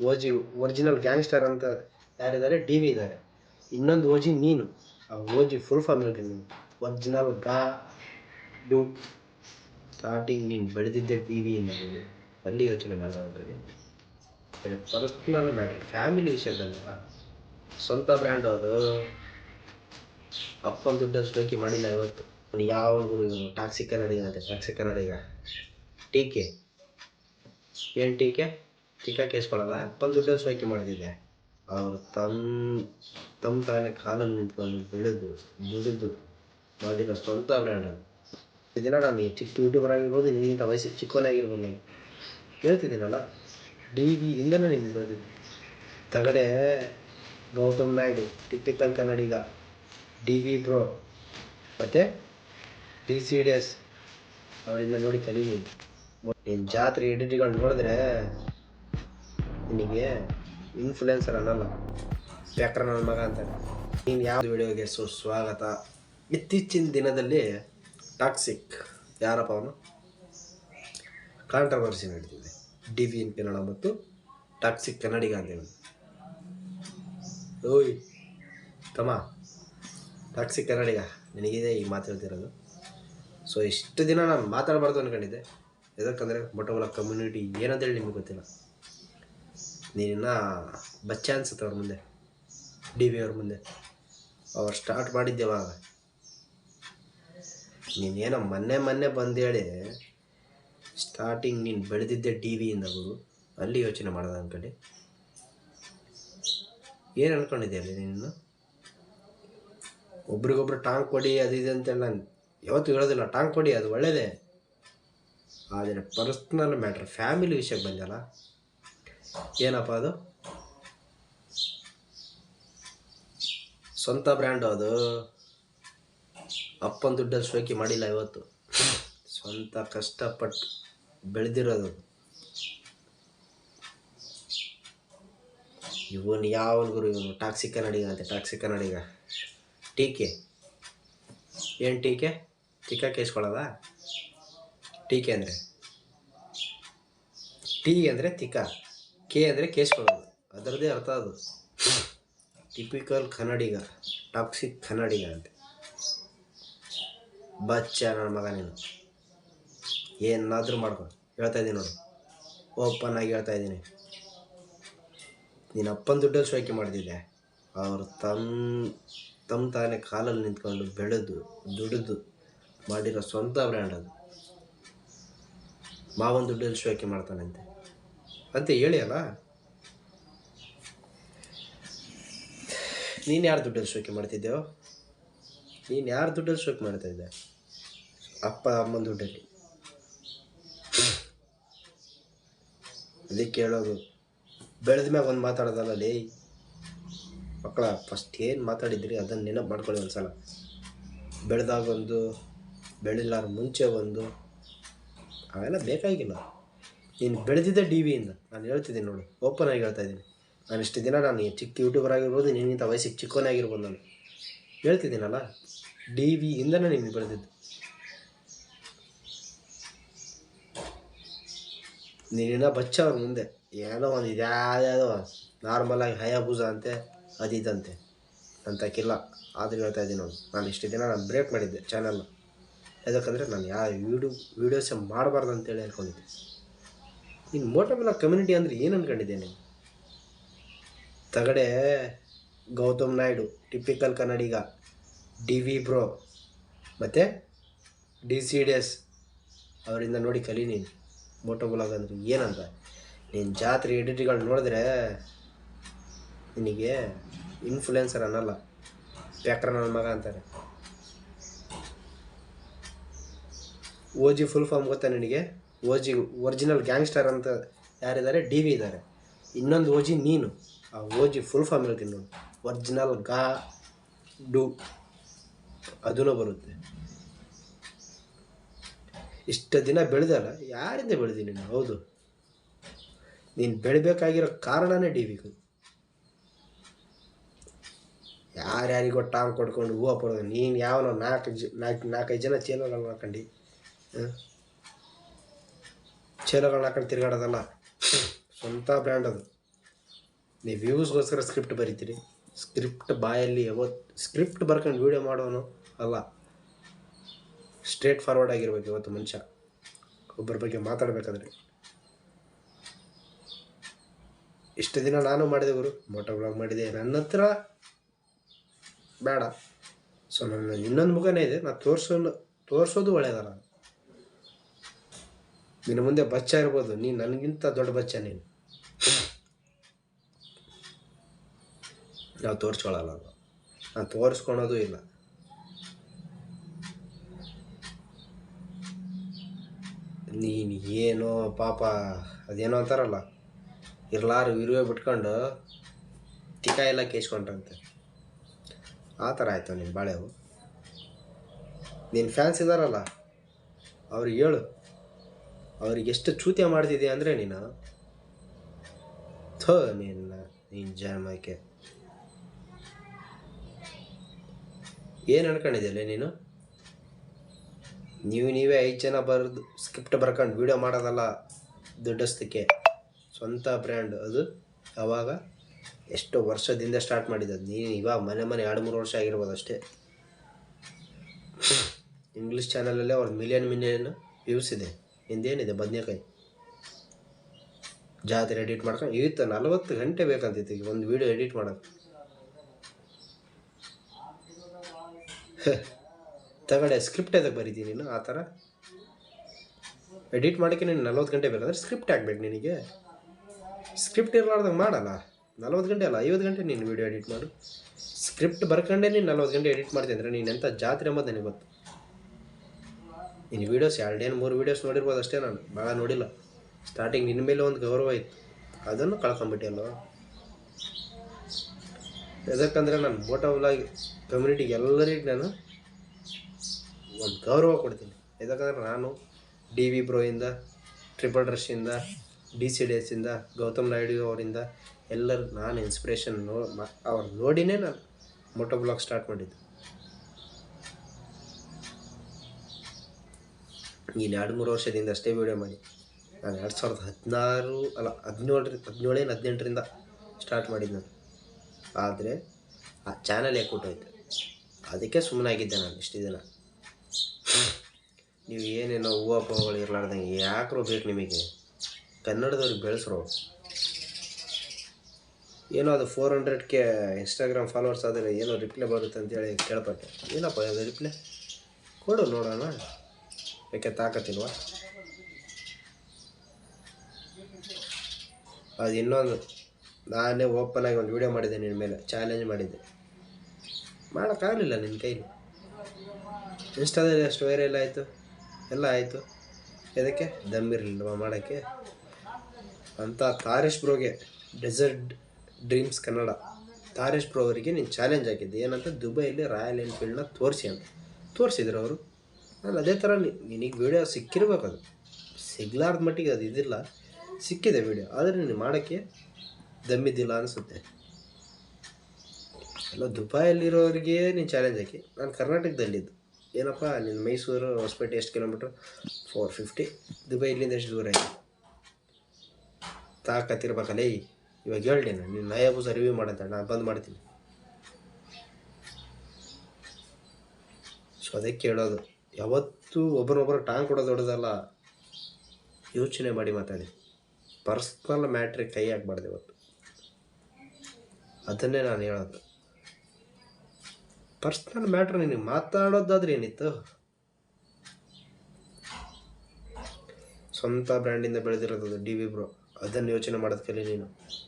ಓಜಿ original gangster ಅಂತ ಯಾರಿದ್ದಾರೆ? D V ಇದ್ದಾರೆ. ಇನ್ನೊಂದು ಓಜಿ ನೀನು ಆ ಓಜಿ ಫುಲ್ ಫಾರ್ಮ್ ಹೇಳ್ತೀನಿ ನೀನು ಒರಿಜಿನಲ್ ಗಾ ಡು ಸ್ಟಾರ್ಟಿಂಗ್ ನೀನು ಬೆಳೆದಿದ್ದೆ ಟಿ ವಿ ಅಲ್ಲಿ ಯೋಚನೆ ಮಾಡೋದ್ರಿಗೆ ಪರ್ಸ್ನಲ್ ಮ್ಯಾಟ್ರ್ ಫ್ಯಾಮಿಲಿ ವಿಷಯದಲ್ಲ ಸ್ವಂತ ಬ್ರ್ಯಾಂಡ್ ಅದು. ಅಪ್ಪನ ದುಡ್ಡು ಸ್ಟೋಕಿ ಮಾಡಿಲ್ಲ ಇವತ್ತು. ಯಾವ ಟಾಕ್ಸಿ ಕನ್ನಡಿಗ ಅಂತೆ ಟಾಕ್ಸಿ ಕನ್ನಡಿಗ ಟೀಕೆ ಏನು ಟೀಕೆ ಟೀಕಾ ಕೇಸ್ಕೊಳ್ಳಲ್ಲ ಅಪ್ಪನ ದುಡ್ಡು ಸ್ಟೋಕಿ ಮಾಡಿದ್ದೆ ಅವರು ತಮ್ಮ ತಮ್ಮ ತಾನೇ ಕಾಲನ್ನು ನಿಂತ್ಕೊಂಡು ಬೆಳೆದು ದುಡಿದು ಮಾಡಿರೋ ಸ್ವಂತ ಬ್ರ್ಯಾಂಡ್ ಇದನ್ನ ನಾನು ಚಿಕ್ಕ ಯೂಟ್ಯೂಬರ್ ಆಗಿರ್ಬೋದು ನಿನ್ಗಿಂತ ವಯಸ್ಸು ಚಿಕ್ಕವನಾಗಿರ್ಬೋದು. ನಾನು ಹೇಳ್ತಿದ್ದೀನಲ್ಲ ಡಿ ವಿ ಇಂದನೇ ನಿಂತು ಬಂದಿದ್ದು ತಗಡೆ Gautam Naidu typical Kannadiga, D V bro, ಮತ್ತು ಡಿ ಸಿ ಡಿ ಎಸ್. ಅವರಿಂದ ನೋಡಿ ಕಲಿತೀನಿ ನೀನು ಜಾತ್ರೆ ಎಡಿಟ್ಗಳು ನೋಡಿದ್ರೆ ನಿನಗೆ ಇನ್ಫ್ಲುಯೆನ್ಸರ್ ಅನ್ನಲ್ಲ ಯಾಕ್ರ ನನ್ನ ಮಗ ಅಂತಾರೆ ನೀನು ಯಾವ ವಿಡಿಯೋಗೆ ಸುಸ್ವಾಗತ ಇತ್ತೀಚಿನ ದಿನದಲ್ಲಿ ಟಾಕ್ಸಿಕ್ ಯಾರಪ್ಪ ಅವನು? ಕಾಂಟ್ರವರ್ಸಿ ನಡೀತಿದೆ. ಡಿ ವಿ ಎನ್ ಕನ್ನಡ ಮತ್ತು ಟಾಕ್ಸಿಕ್ ಕನ್ನಡಿಗ ಅಂತ ಹೇಳಿ ಓಯ್, ತಮ್ಮ ಟಾಕ್ಸಿಕ್ ಕನ್ನಡಿಗ, ನಿನಗಿದೆ ಈ ಮಾತು ಹೇಳ್ತಿರೋದು. ಸೊ ಇಷ್ಟು ದಿನ ನಾನು ಮಾತಾಡಬಾರ್ದು ಅನ್ಕೊಂಡಿದ್ದೆ. ಯಾಕಂದರೆ ಮೊಟ್ಟಮೊದಲ ಕಮ್ಯುನಿಟಿ ಏನಂತೇಳಿ ನಿಮಗೆ ಗೊತ್ತಿಲ್ಲ. ನೀನಿನ್ನ ಬಚ್ಚ ಅನ್ಸುತ್ತೆ ಅವ್ರ ಮುಂದೆ. ಡಿ ವಿ ಅವ್ರ ಮುಂದೆ. ಅವ್ರು ಸ್ಟಾರ್ಟ್ ಮಾಡಿದ್ದೆವಾಗ ನೀನೇನೋ ಮೊನ್ನೆ ಮೊನ್ನೆ ಬಂದೇಳಿ ಸ್ಟಾರ್ಟಿಂಗ್ ನೀನು ಬೆಳೆದಿದ್ದೆ ಟಿ ವಿಯಿಂದ ಗುರು. ಅಲ್ಲಿ ಯೋಚನೆ ಮಾಡೋದು ಅಂದ್ಕೊಂಡು ಏನು ಅನ್ಕೊಂಡಿದ್ದೆ ನೀನು? ಒಬ್ರಿಗೊಬ್ರು ಟಾಂಗ್ ಕೊಡಿ, ಅದು ಇದೆ ಅಂತೇಳಿ ನಾನು ಯಾವತ್ತೂ ಹೇಳೋದಿಲ್ಲ. ಟಾಂಗ್ ಕೊಡಿ, ಅದು ಒಳ್ಳೆಯದೇ ಆದರೆ ಪರ್ಸ್ನಲ್ ಮ್ಯಾಟ್ರ್ ಫ್ಯಾಮಿಲಿ ವಿಷಯಕ್ಕೆ ಬಂದಲ್ಲ ಏನಪ್ಪ ಅದು? ಸ್ವಂತ ಬ್ರ್ಯಾಂಡು ಅದು. ಅಪ್ಪನ ದುಡ್ಡಲ್ಲಿ ಶೋಕಿ ಮಾಡಿಲ್ಲ ಇವತ್ತು. ಸ್ವಂತ ಕಷ್ಟಪಟ್ಟು ಬೆಳೆದಿರೋದು ಇವನು ಯಾವ ಗುರು ಇವನು? ಟಾಕ್ಸಿ ಕನ್ನಡಿಗ ಅಂತೆ ಟಾಕ್ಸಿ ಕನ್ನಡಿಗ. ಟೀಕೆ. ಏನು ಟೀಕೆ? ಟೀಕಾ ಕೇಸ್ಕೊಳ್ಳೋದಾ ಟೀಕೆ ಅಂದರೆ? ಟೀ ಅಂದರೆ ತಿಕ್ಕ ಕೆ ಅಂದರೆ ಕೇಸ್ಕೊಳ್ಳೋದು ಅದರದೇ ಅರ್ಥ ಅದು. ಟಿಪಿಕಲ್ ಕನ್ನಡಿಗ ಟಾಕ್ಸಿಕ್ ಕನ್ನಡಿಗ ಅಂತ. ಬಚ್ಚ ನನ್ನ ಮಗ ನೀನು. ಏನಾದರೂ ಮಾಡ್ಕೊ. ಹೇಳ್ತಾ ಇದ್ದೀನಿ ನೋಡು. ಓಪನ್ ಆಗಿ ಹೇಳ್ತಾ ಇದ್ದೀನಿ. ನೀನು ಅಪ್ಪನ ದುಡ್ಡಲ್ಲಿ ಶೋಕಿ ಮಾಡ್ತಿದ್ದೆ ಅವರು ತಮ್ಮ ತಮ್ಮ ತಾನೇ ಕಾಲಲ್ಲಿ ನಿಂತ್ಕೊಂಡು ಬೆಳೆದು, ದುಡಿದು ಮಾಡಿರೋ ಸ್ವಂತ ಬ್ರ್ಯಾಂಡ್ ಅದು. ಮಾವನ ದುಡ್ಡಲ್ಲಿ ಶೋಕಿ ಮಾಡ್ತಾನಂತೆ. ಅಂತ ಹೇಳಿ ಅಲ್ಲ. ನೀನು ಯಾರು ದುಡ್ಡಲ್ಲಿ ಶೋಕಿ ಮಾಡ್ತಿದ್ದೆವು ನೀನು ಯಾರು ದುಡ್ಡಲ್ಲಿ ಶೋಕಿ ಮಾಡ್ತಾ ಇದ್ದೆ ಅಪ್ಪ, ಅಮ್ಮನ ದುಡ್ಡಲ್ಲಿ. ಅದಕ್ಕೆ ಹೇಳೋದು, ಬೆಳೆದ ಮ್ಯಾಗ ಒಂದು ಮಾತಾಡೋದಲ್ಲ ಲೇ. ಮಕ್ಕಳ ಫಸ್ಟ್ ಏನು ಮಾತಾಡಿದ್ರಿ ಅದನ್ನು ನೆನಪು ಮಾಡ್ಕೊಳ್ಳಿ ಒಂದು ಸಲ ಬೆಳೆದಾಗ ಒಂದು ಬೆಳಿಲಾರ ಮುಂಚೆ ಒಂದು, ಅವೆಲ್ಲ ಬೇಕಾಗಿಲ್ಲ. ನೀನು ಬೆಳೆದಿದ್ದೆ ಡಿ ವಿಯಿಂದ ನಾನು ಹೇಳ್ತಿದ್ದೀನಿ ನೋಡು ಓಪನ್ ಆಗಿ ಹೇಳ್ತಾ ಇದ್ದೀನಿ. ನಾನು ಇಷ್ಟು ದಿನ ನಾನು ಚಿಕ್ಕ ಯೂಟ್ಯೂಬರ್ ಆಗಿರ್ಬೋದು ನಿನ್ನಿಂತ ವಯಸ್ಸಿಗೆ ಚಿಕ್ಕವನೇ ಆಗಿರ್ಬೋದು ನಾನು. ಹೇಳ್ತಿದ್ದೀನಲ್ಲ ಡಿ ವಿಯಿಂದನೇ ನೀನು ಬೆಳೆದಿದ್ದು. ನೀನಿನ್ನ ಬಚ್ಚ ಅವ್ರ ಮುಂದೆ, ಏನೋ ಒಂದು ಇದ್ಯಾವುದೋ ನಾರ್ಮಲಾಗಿ ಹಯಾಬೂಸ ಅಂತೆ ಅದಿದಂತೆ ಅಂತಕ್ಕಿಲ್ಲ. ಆದರೂ ಹೇಳ್ತಾ ಇದ್ದೀನಿ ನಾನು ನಾನು ಇಷ್ಟು ದಿನ ನಾನು ಬ್ರೇಕ್ ಮಾಡಿದ್ದೆ ಚಾನಲ್ನ ಯಾಕಂದರೆ ನಾನು ಯಾವ ವೀಡಿಯೋ ವೀಡಿಯೋಸೇ ಮಾಡಬಾರ್ದು ಅಂತೇಳಿ ಅಂದ್ಕೊಂಡಿದ್ದೆ ನೀನು ಮೋಟೋಮಿಲ್ಲ ಕಮ್ಯುನಿಟಿ ಅಂದರೆ ಏನು ಅಂದ್ಕೊಂಡಿದ್ದೆ ತಗಡೆ Gautam Naidu typical Kannadiga D V bro ಮತ್ತು ಡಿ ಸಿ ಡಿ ಎಸ್ ಅವರಿಂದ ನೋಡಿ ಕಲಿ ನೀನು. ಮೋಟೋ ಬ್ಲಾಗ್ ಅಂದರೆ ಏನಂತ? ನೀನು ಜಾತ್ರೆ ಎಡಿಟ್ಗಳು ನೋಡಿದ್ರೆ ನಿನಗೆ ಇನ್ಫ್ಲುಯೆನ್ಸರ್ ಅನ್ನಲ್ಲ ಪ್ಯಾಕ್ರ ನನ್ನ ಮಗ ಅಂತಾರೆ. ಓಜಿ ಫುಲ್ ಫಾರ್ಮ್ ಗೊತ್ತಾ ನಿನಗೆ? ಓ ಜಿ ಒರಿಜಿನಲ್ ಗ್ಯಾಂಗ್ಸ್ಟರ್ ಅಂತ ಯಾರಿದ್ದಾರೆ? ಡಿ ವಿ ಇದ್ದಾರೆ. ಇನ್ನೊಂದು ಓಜಿ ನೀನು. ಆ ಓಜಿ ಫುಲ್ ಫಾರ್ಮ್ ಹೇಳ್ತೀನಿ ನೋಡಿ. ಒರಿಜಿನಲ್ ಗಾ, ಡು. ಅದೂ ಬರುತ್ತೆ. ಇಷ್ಟು ದಿನ ಬೆಳೆದಲ್ಲ, ಯಾರಿಂದ ಬೆಳೆದೀನಿ ನೀನು? ಹೌದು. ನೀನು ಬೆಳಿಬೇಕಾಗಿರೋ ಕಾರಣನೇ ಡಿ ವಿಗೆ ಯಾರ್ಯಾರಿಗೋ ಟಾಂಗ್ ಕೊಡ್ಕೊಂಡು ಹೂವು ಪಡೋದು ನೀನು ಯಾವನೋ ನಾಲ್ಕು ಜ, ನಾಲ್ಕು, ನಾಲ್ಕೈದು ಜನ ಚೇನಲ್ಲಿ ಹಾಕೊಂಡು ಚೇಲೋಗಳನ್ನ ಹಾಕೊಂಡು ತಿರುಗಾಡೋದಲ್ಲ. ಸ್ವಂತ ಬ್ರ್ಯಾಂಡ್ ಅದು. ನೀವು ವ್ಯೂಸ್ಗೋಸ್ಕರ ಸ್ಕ್ರಿಪ್ಟ್ ಬರೀತೀರಿ. ಸ್ಕ್ರಿಪ್ಟ್ ಬಾಯಲ್ಲಿ ಯಾವತ್ತು ಸ್ಕ್ರಿಪ್ಟ್ ಬರ್ಕೊಂಡು ವೀಡಿಯೋ ಮಾಡೋನು ಅಲ್ಲ. ಸ್ಟ್ರೇಟ್ ಫಾರ್ವರ್ಡ್ ಆಗಿರ್ಬೇಕು ಇವತ್ತು ಮನುಷ್ಯ. ಒಬ್ಬರ ಬಗ್ಗೆ ಮಾತಾಡಬೇಕಾದ್ರೆ. ಇಷ್ಟು ದಿನ ನಾನು ಮಾಡಿದೆ ಗುರು ಮೋಟೋ ಬ್ಲಾಗ್ ಮಾಡಿದೆ. ನನ್ನ ಹತ್ರ ಬೇಡ. ಸೊ ನನ್ನ ಇನ್ನೊಂದು ಮುಖನೇ ಇದೆ. ನಾನು ತೋರಿಸೋನು, ತೋರಿಸೋದು ಒಳ್ಳೆಯದಲ್ಲ ನಿನ್ನ ಮುಂದೆ ಬಚ್ಚ ಇರ್ಬೋದು. ನೀನು ನನಗಿಂತ ದೊಡ್ಡ ಬಚ್ಚ ನೀನು. ನಾವು ತೋರಿಸ್ಕೊಳ್ಳಲ್ಲ ಅದು. ನಾನು ತೋರಿಸ್ಕೊಳೋದು ಇಲ್ಲ. ನೀನು ಏನೋ ಪಾಪ, ಅದೇನೋ ಅಂತಾರಲ್ಲ, ಇರ್ಲಾರು ಇರುವೆ ಬಿಟ್ಕೊಂಡು ತಿಕ್ಕ ಎಲ್ಲ ಕೇಸ್ಕೊಂಡ್ರಂತೆ. ಆ ಥರ ಆಯಿತು ನಿನ್ನ ಬಾಳೆವು. ನಿನ್ನ ಫ್ಯಾನ್ಸ್ ಇದ್ದಾರಲ್ಲ ಅವ್ರಿಗೆ ಹೇಳು. ಅವ್ರಿಗೆ ಎಷ್ಟು ಚೂತ್ಯ ಮಾಡ್ತಿದ್ದೆ ಅಂದರೆ ನೀನು? ಥೋ ನಿನ್ನ ನಿನ್ನ ಜನ್ಮಕ್ಕೆ ಏನು ಅನ್ಕೊಂಡಿದ್ಯಲ್ಲ ನೀನು? ನೀವು ನೀವೇ ಐದು ಜನ ಬರೆದು, ಸ್ಕ್ರಿಪ್ಟ್ ಬರ್ಕೊಂಡು ವೀಡಿಯೋ ಮಾಡೋದಲ್ಲ ದೊಡ್ಡಸ್ತಕ್ಕೆ ಸ್ವಂತ ಬ್ರ್ಯಾಂಡ್ ಅದು. ಯಾವಾಗ ಎಷ್ಟು ವರ್ಷದಿಂದ ಸ್ಟಾರ್ಟ್ ಮಾಡಿದ್ದು ನೀನು ಇವಾಗ ಮನೆ ಮನೆ ಎರಡು ಮೂರು ವರ್ಷ ಆಗಿರ್ಬೋದು ಅಷ್ಟೇ. ಇಂಗ್ಲೀಷ್ ಚಾನಲಲ್ಲೇ ಅವ್ರ ಮಿಲಿಯನ್ ಮಿಲಿಯನ್ ವ್ಯೂಸ್ ಇದೆ. ಹಿಂದೇನಿದೆ ಬದನೆಕಾಯಿ? ಜಾತ್ರೆ ಎಡಿಟ್ ಮಾಡ್ಕೊಂಡು ಇವತ್ತು ನಲವತ್ತು ಗಂಟೆ ಬೇಕಂತಿತ್ತು ಈಗ ಒಂದು ವೀಡಿಯೋ ಎಡಿಟ್ ಮಾಡೋದು ತಗಡೆ ಸ್ಕ್ರಿಪ್ಟ್ ಎದಕ್ಕೆ ಬರೀತೀನಿ ನೀನು ಆ ಥರ? ಎಡಿಟ್ ಮಾಡೋಕ್ಕೆ ನೀನು ನಲ್ವತ್ತು ಗಂಟೆ ಬೇಕಂದ್ರೆ ಸ್ಕ್ರಿಪ್ಟ್ ಹಾಕ್ಬೇಕು ನಿನಗೆ. ಸ್ಕ್ರಿಪ್ಟ್ ಇರಲಾರ್ದಂಗೆ ಮಾಡಲ್ಲ. ನಲ್ವತ್ತು ಗಂಟೆ ಅಲ್ಲ, ಐವತ್ತು ಗಂಟೆ ನೀನು ವೀಡಿಯೋ ಎಡಿಟ್ ಮಾಡು. ಸ್ಕ್ರಿಪ್ಟ್ ಬರ್ಕೊಂಡೇ ನೀನು ನಲ್ವತ್ತು ಗಂಟೆ ಎಡಿಟ್ ಮಾಡ್ತೀನಿ ಅಂದರೆ ನೀನು ಎಂಥ ಜಾತ್ರೆ ಎಂಬುದು ನನಗೆ ಗೊತ್ತು. ನೀನು ವೀಡಿಯೋಸ್ ಎರಡೇನು ಮೂರು ವೀಡಿಯೋಸ್ ನೋಡಿರ್ಬೋದು ಅಷ್ಟೇ ನಾನು. ಭಾಳ ನೋಡಿಲ್ಲ. ಸ್ಟಾರ್ಟಿಂಗ್ ನಿನ್ನ ಮೇಲೆ ಒಂದು ಗೌರವ ಇತ್ತು. ಅದನ್ನು ಕಳ್ಕೊಂಬಿಟ್ಟೆಲ್ಲೋ ಯಾಕಂದರೆ ನಾನು ಮೋಟವ್ಲಾಗಿ ಕಮ್ಯುನಿಟಿಗೆ ಎಲ್ಲರಿಗೆ ನಾನು ಒಂದು ಗೌರವ ಕೊಡ್ತೀನಿ. ಯಾಕಂದರೆ ನಾನು ಡಿ ವಿ ಬ್ರೋಯಿಂದ ಟ್ರಿಪಲ್ ರಶ್ಶಿಂದ ಡಿ ಸಿ ಡಿ ಎಸ್ಸಿಂದ ಗೌತಮ್ ನಾಯ್ಡು ಅವರಿಂದ ಎಲ್ಲರೂ ನಾನು ಇನ್ಸ್ಪಿರೇಷನ್ ನೋ ಅವ್ರು ನೋಡಿನೇ ನಾನು ಮೋಟೋ ಬ್ಲಾಗ್ ಸ್ಟಾರ್ಟ್ ಮಾಡಿದ್ದು. ನೀನು ಎರಡು ಮೂರು ವರ್ಷದಿಂದ ಅಷ್ಟೇ ವೀಡಿಯೋ ಮಾಡಿ. ನಾನು ಎರಡು ಸಾವಿರದ ಹದಿನಾರು, ಅಲ್ಲ ಹದಿನೇಳರ ಹದಿನೇಳೇನು ಹದಿನೆಂಟರಿಂದ ಸ್ಟಾರ್ಟ್ ಮಾಡಿದ್ದು ನಾನು. ಆದರೆ ಆ ಚಾನಲ್ ಯಾಕೆ ಅದಕ್ಕೆ ಸುಮ್ಮನಾಗಿದ್ದೆ ನಾನು ಇಷ್ಟು ದಿನ. ನೀವು ಏನೇನೋ ಹೂವು ಪೂಗಳು ಇರಲಾರ್ದಂಗೆ ಯಾಕ್ರೋ ಬೇಕು ನಿಮಗೆ? ಕನ್ನಡದವ್ರಿಗೆ ಬೆಳೆಸ್ರು. ಏನೋ ಅದು ಫೋರ್ ಹಂಡ್ರೆಡ್ಗೆ ಇನ್ಸ್ಟಾಗ್ರಾಮ್ ಫಾಲೋವರ್ಸ್ ಆದರೆ ಏನೋ ರಿಪ್ಲೈ ಬರುತ್ತೆ ಅಂತೇಳಿ ಕೇಳ್ಪಟ್ಟೆ. ಏನಪ್ಪ ಅದು ರಿಪ್ಲೈ ಕೊಡು ನೋಡೋಣ. ಯಾಕೆ ತಾಕತ್ತಿಲ್ವ ಅದು ಇನ್ನೊಂದು ನಾನೇ ಓಪನ್ ಆಗಿ ಒಂದು ವೀಡಿಯೋ ಮಾಡಿದ್ದೆ ನಿನ್ನ ಮೇಲೆ ಚಾಲೆಂಜ್ ಮಾಡಿದ್ದೆ. ಮಾಡೋಕ್ಕಾಗಲಿಲ್ಲ ನಿನ್ನ ಕೈಲಿ. ಇನ್ಸ್ಟಾದಲ್ಲಿ ಎಷ್ಟು ವೈರಲ್ ಆಯಿತು? ಎಲ್ಲ ಆಯಿತು. ಇದಕ್ಕೆ ದಮ್ಮಿರಲಿಲ್ವ ಮಾಡೋಕ್ಕೆ? ಅಂತ Taresh ಬ್ರೋಗೆ desert dreams Kannada Taresh bro ಅವರಿಗೆ ನೀನು ಚಾಲೆಂಜ್ ಹಾಕಿದ್ದೆ. ಏನಂತ? ದುಬೈಯಲ್ಲಿ ರಾಯಲ್ ಎನ್ಫೀಲ್ಡ್ನ ತೋರಿಸಿ ಅಂತ. ತೋರಿಸಿದ್ರು ಅವರು. ನಾನು ಅದೇ ಥರ ನಿನಗೆ ವೀಡಿಯೋ ಸಿಕ್ಕಿರ್ಬೇಕು ಅದು ಸಿಗ್ಲಾರ್ದ ಮಟ್ಟಿಗೆ ಅದು ಇದಿಲ್ಲ. ಸಿಕ್ಕಿದೆ ವಿಡಿಯೋ ಆದರೆ ನೀನು ಮಾಡೋಕ್ಕೆ ದಮ್ಮಿದ್ದಿಲ್ಲ ಅನಿಸುತ್ತೆ. ಎಲ್ಲ ದುಬೈಯಲ್ಲಿರೋರಿಗೆ ನೀನು ಚಾಲೆಂಜ್ ಹಾಕಿ. ನಾನು ಕರ್ನಾಟಕದಲ್ಲಿದ್ದು. ಏನಪ್ಪ ನಿನ್ನ ಮೈಸೂರು ಹೊಸಪೇಟೆ ಎಷ್ಟು ಕಿಲೋಮೀಟ್ರ್ ಫೋರ್ ಫಿಫ್ಟಿ ದುಬೈ ಇಲ್ಲಿಂದ ಎಷ್ಟು ದೂರ ಆಯಿತು ತಾಕತ್ತಿರ್ಬೇಕಲ್ಲ ಇವಾಗ ಹೇಳಿ ನಾನು. ನಿನ್ನ ನಯಾಬೂಸ ರಿವ್ಯೂ ಮಾಡಂತ ನಾನು ಬಂದ್ ಮಾಡ್ತೀನಿ. ಸೊ ಅದಕ್ಕೆ ಹೇಳೋದು ಯಾವತ್ತೂ ಒಬ್ಬರೊಬ್ಬರ ಟಾಂಗ್ ಕೊಡೋದು ದೊಡ್ಡದಲ್ಲ. ಯೋಚನೆ ಮಾಡಿ ಮಾತಾಡಿ. ಪರ್ಸ್ನಲ್ ಮ್ಯಾಟ್ರಿಗೆ ಕೈ ಹಾಕ್ಬಾರ್ದು ಇವತ್ತು. ಅದನ್ನೇ ನಾನು ಹೇಳೋದು. ಪರ್ಸ್ನಲ್ ಮ್ಯಾಟ್ರ್ ನಿನಗೆ ಮಾತಾಡೋದಾದ್ರೆ ಏನಿತ್ತು? ಸ್ವಂತ ಬ್ರ್ಯಾಂಡಿಂದ ಬೆಳೆದಿರೋದು ಡಿ ವಿ ಬ್ರೋ. ಅದನ್ನು ಯೋಚನೆ ಮಾಡೋದು ಕಲಿ ನೀನು.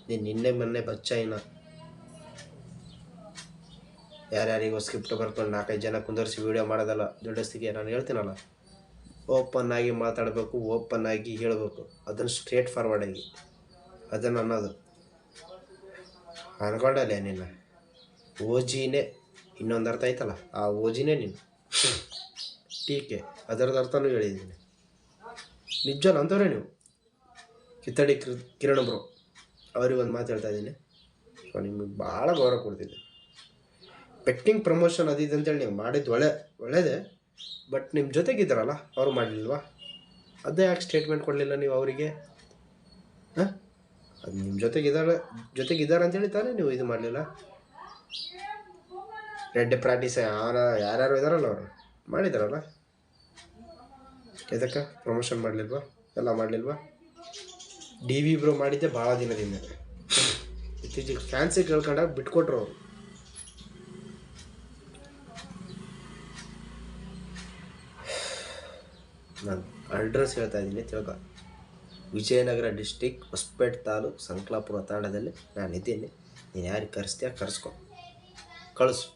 ನೀನು ನಿನ್ನೆ ಮೊನ್ನೆ ಬಚ್ಚಾಯಿನ ಯಾರ್ಯಾರಿಗೋ ಸ್ಕ್ರಿಪ್ಟ್ ಬರ್ಕೊಂಡು ನಾಲ್ಕೈದು ಜನ ಕುಂದರ್ಸಿ ವೀಡಿಯೋ ಮಾಡೋದಲ್ಲ, ದೊಡ್ಡಸ್ತಿಗೆ ನಾನು ಹೇಳ್ತೀನಲ್ಲ. ಓಪನ್ ಆಗಿ ಮಾತಾಡಬೇಕು ಓಪನ್ ಆಗಿ ಹೇಳಬೇಕು. ಅದನ್ನು ಸ್ಟ್ರೇಟ್ ಫಾರ್ವರ್ಡ್ ಆಗಿ. ಅದನ್ನು ಅನ್ನೋದು. ಅನ್ಕೊಂಡಲ್ಲೇ ನಿನ್ನ. ಓಜಿನೇ, ಇನ್ನೊಂದು ಅರ್ಥ ಆಯ್ತಲ್ಲ? ಆ ಓಜಿನೇ ನೀನು. ಟೀಕೆ ಅದರದ ಅರ್ಥನೂ ಹೇಳಿದ್ದೀನಿ. ನಿಜ ಅಂಥವ್ರೆ ನೀವು? ಕಿತ್ತಡಿ ಕಿರಣ್ ಬ್ರೋ ಅವ್ರಿಗೆ ಒಂದು ಮಾತು ಹೇಳ್ತಾ ಇದ್ದೀನಿ. ಸೊ ನಿಮಗೆ ಭಾಳ ಗೌರವ ಕೊಡ್ತಿದ್ದೆ ಪೆಟ್ಟಿಂಗ್ ಪ್ರಮೋಷನ್ ಅದು ಅಂತೇಳಿ ನೀವು ಮಾಡಿದ್ದು ಒಳ್ಳೆ, ಒಳ್ಳೇದೇ. ಬಟ್ ನಿಮ್ಮ ಜೊತೆಗಿದ್ದಾರಲ್ಲ, ಅವ್ರು ಮಾಡಲಿಲ್ವಾ ಅದೇ ಯಾಕೆ ಸ್ಟೇಟ್ಮೆಂಟ್ ಕೊಡಲಿಲ್ಲ ನೀವು ಅವರಿಗೆ? ಹಾಂ? ಅದು ನಿಮ್ಮ ಜೊತೆಗಿದ್ದಾರೆ ಜೊತೆಗಿದ್ದಾರೆ ಅಂತೇಳಿ ತಾನೇ ನೀವು ಇದು ಮಾಡಲಿಲ್ಲ? ರೆಡ್ ಪ್ರಾಕ್ಟೀಸ್ ಯಾರು, ಯಾರ್ಯಾರು ಇದ್ದಾರಲ್ಲ ಅವರು? ಮಾಡಿದಾರಲ್ಲ ಇದಕ್ಕೆ ಪ್ರಮೋಷನ್ ಮಾಡಲಿಲ್ವಾ? ಎಲ್ಲ ಮಾಡಲಿಲ್ವಾ? ಡಿ ವಿ ಬ್ರೋ ಮಾಡಿದ್ದೆ ಭಾಳ ದಿನದಿಂದ. ಇತ್ತೀಚೆಗೆ ಫ್ಯಾನ್ಸಿ ಕೇಳ್ಕೊಂಡಾಗ ಬಿಟ್ಕೊಟ್ರು ಅವರು. ನಾನು ಅಡ್ರೆಸ್ ಹೇಳ್ತಾ ಇದ್ದೀನಿ. ತಿಳ್ಕೊ ವಿಜಯನಗರ ಡಿಸ್ಟಿಕ್ ಹೊಸಪೇಟೆ ತಾಲೂಕು ಸಂಕ್ಲಾಪುರ ತಾಂಡದಲ್ಲಿ ನಾನು ಇದ್ದೀನಿ. ನೀನು ಯಾರಿಗೆ ಕರೆಸ್ತೀಯ ಕರೆಸ್ಕೊ. ಕಳಿಸು.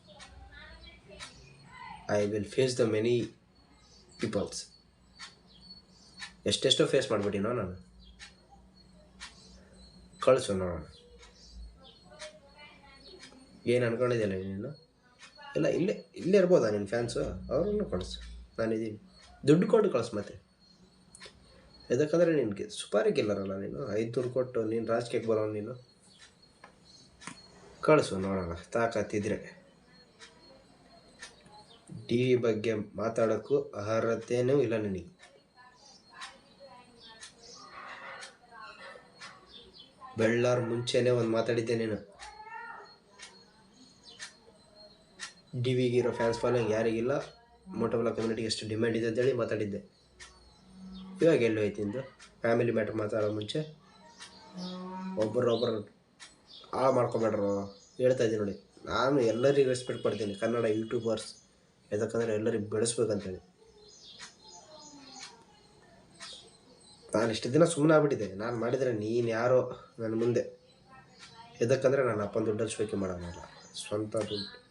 I will face the many peoples ಎಷ್ಟೆಷ್ಟೋ face ಮಾಡಿಬಿಟ್ಟಿನೋ ನಾನು. ಕಳಿಸು ನೋಡೋಣ. ಏನು ಅನ್ಕೊಂಡಿದ್ದಿಲ್ಲ ನೀನು? ಇಲ್ಲ, ಇಲ್ಲೇ ಇಲ್ಲೇ ಇರ್ಬೋದಾ ನಿನ್ನ ಫ್ಯಾನ್ಸು ಅವ್ರನ್ನೂ ಕಳಿಸು. ನಾನಿದ್ದೀನಿ. ದುಡ್ಡು ಕೊಟ್ಟು ಕಳಿಸ್ ಮತ್ತೆ. ಯಾಕಂದರೆ ನಿನಗೆ ಸುಪಾರಿ ಗೆಲ್ಲರಲ್ಲ ನೀನು ಐದುನೂರು ಕೊಟ್ಟು ನೀನು ರಾಜಕೀಯಕ್ಕೆ ಬರೋ ನೀನು. ಕಳಿಸು ನೋಡೋಣ ತಾಕತ್ತಿದ್ರೆ ಟಿ ವಿ ಬಗ್ಗೆ ಮಾತಾಡೋಕ್ಕೂ ಅರ್ಹತೆಯೂ ಇಲ್ಲ ನಿನಗೆ. ಬೆಳ್ಳಾರ ಮುಂಚೆನೇ ಒಂದು ಮಾತಾಡಿದ್ದೆ ನೀನು. ಡಿ ವಿಗಿರೋ ಫ್ಯಾನ್ಸ್ ಫಾಲೋಯಿಂಗ್ ಯಾರಿಗಿಲ್ಲ. ಮೋಟೋಬಲ ಕಮ್ಯುನಿಟಿಗೆ ಎಷ್ಟು ಡಿಮ್ಯಾಂಡ್ ಇದೆ ಅಂತೇಳಿ ಮಾತಾಡಿದ್ದೆ. ಇವಾಗ ಎಲ್ಲಿ ಹೋಯ್ತು ನಿಂದು? ಫ್ಯಾಮಿಲಿ ಮ್ಯಾಟ್ರ್ ಮಾತಾಡೋ ಮುಂಚೆ? ಒಬ್ಬರೊಬ್ಬರು ಹಾಳು ಮಾಡ್ಕೊಬೇಡ್ರು ಹೇಳ್ತಾ ಇದ್ದೀನಿ ನೋಡಿ, ನಾನು ಎಲ್ಲರಿಗೂ ರೆಸ್ಪೆಕ್ಟ್ ಕೊಡ್ತೀನಿ, ಕನ್ನಡ ಯೂಟ್ಯೂಬರ್ಸ್ ಯಾಕಂದರೆ ಎಲ್ಲರಿಗೂ ಬೆಳೆಸ್ಬೇಕಂತೇಳಿ. ನಾನು ಇಷ್ಟು ದಿನ ಸುಮ್ಮನೆ ಆಗ್ಬಿಟ್ಟಿದ್ದೆ. ನಾನು ಮಾಡಿದರೆ ನೀನು ಯಾರೋ ನನ್ನ ಮುಂದೆ. ಎದಕ್ಕಂದರೆ ನಾನು ಅಪ್ಪನ ದುಡ್ಡು ಶೋಕಿ ಮಾಡೋಣ ಸ್ವಂತ ದುಡ್ಡು.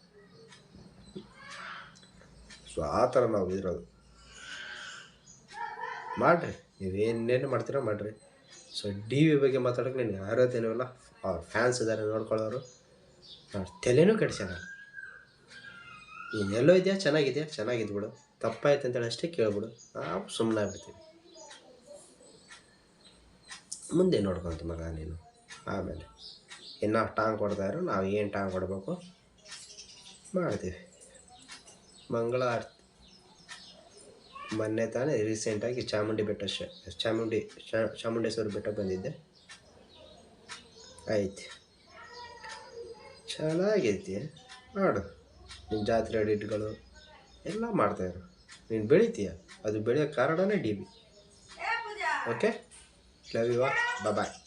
ಸೊ ಆ ಥರ ನಾವು ಇರೋದು. ಮಾಡಿರಿ. ನೀವೇನೇನು ಮಾಡ್ತೀರೋ ಮಾಡಿರಿ. ಸೊ ಡಿ ವಿ ಬಗ್ಗೆ ಮಾತಾಡೋಕೆ ನೀನು ಅರ್ಹತೆನೂ ಇಲ್ಲ. ಅವ್ರ ಫ್ಯಾನ್ಸ್ ಇದ್ದಾರೆ ನೋಡ್ಕೊಳ್ಳೋರು. ಅವ್ರ ತಲೆನೂ ಕೆಡ್ಸ್ಯಾರ. ನೀನು ಎಲ್ಲೋ ಇದೆಯಾ? ಚೆನ್ನಾಗಿದೆಯಾ? ಬಿಡು. ತಪ್ಪಾಯ್ತು ಅಂತೇಳಿ ಅಷ್ಟೇ ಕೇಳ್ಬಿಡು. ನಾವು ಸುಮ್ಮನೆ ಆಗ್ಬಿಡ್ತೀವಿ. ಮುಂದೆ ನೋಡ್ಕೊಂತ ಮಗ ನೀನು. ಆಮೇಲೆ ಇನ್ನೂ ಟಾಂಗ್ ಕೊಡ್ತಾಯಿರೋ ನಾವು ಏನು ಟಾಂಗ್ ಕೊಡಬೇಕು? ಮಾಡ್ತೀವಿ. ಮಂಗಳ ಆರತಿ ಮೊನ್ನೆ ತಾನೇ ರೀಸೆಂಟಾಗಿ ಚಾಮುಂಡಿ ಬೆಟ್ಟ ಶ ಚಾಮುಂಡಿ ಚಾಮುಂಡೇಶ್ವರ ಬೆಟ್ಟ ಬಂದಿದ್ದೆ. ಆಯ್ತು. ಚೆನ್ನಾಗೈತಿ. ಮಾಡು ನಿನ್ನ ಜಾತ್ರೆ ಅಡಿಟ್ಗಳು ಎಲ್ಲ ಮಾಡ್ತಾಯಿರು ನೀನು ಬೆಳಿತೀಯ? ಅದು ಬೆಳೆಯೋ ಕಾರಣನೇ D B. Okay love you bye